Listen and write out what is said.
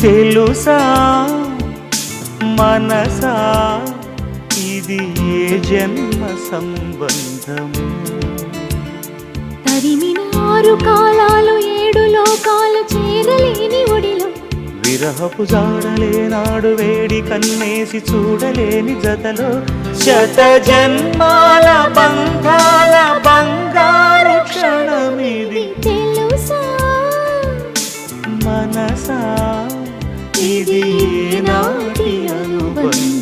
తెలుసా? మనసా? ఇది ఏ జన్మ సంబంధము తరిమిన ఆరు కాలాలు ఏడు లోకాలు చేరలేని ఒడిలో. విరహపు జాడలేనాడు వేడి కన్నేసి చూడలేని జతలో. శత జన్మాల బంధాల బంగారు క్షణమిది తెలుసా? మనసా? ఇది నాటి అనుబంధం.